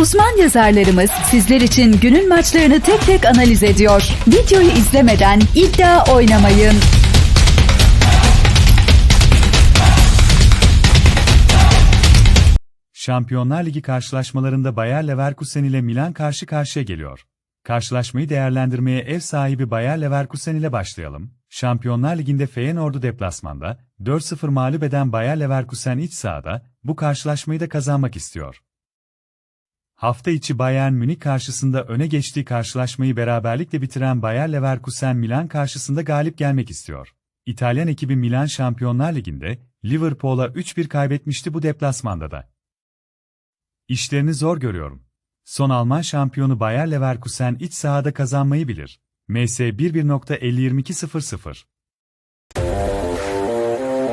Uzman yazarlarımız sizler için günün maçlarını tek tek analiz ediyor. Videoyu izlemeden iddia oynamayın. Şampiyonlar Ligi karşılaşmalarında Bayer Leverkusen ile Milan karşı karşıya geliyor. Karşılaşmayı değerlendirmeye ev sahibi Bayer Leverkusen ile başlayalım. Şampiyonlar Ligi'nde Feyenoord'u deplasmanda 4-0 mağlup eden Bayer Leverkusen iç sahada bu karşılaşmayı da kazanmak istiyor. Hafta içi Bayern Münih karşısında öne geçtiği karşılaşmayı beraberlikle bitiren Bayer Leverkusen Milan karşısında galip gelmek istiyor. İtalyan ekibi Milan Şampiyonlar Ligi'nde Liverpool'a 3-1 kaybetmişti bu deplasmanda da. İşlerini zor görüyorum. Son Alman şampiyonu Bayer Leverkusen iç sahada kazanmayı bilir. MS 11.502200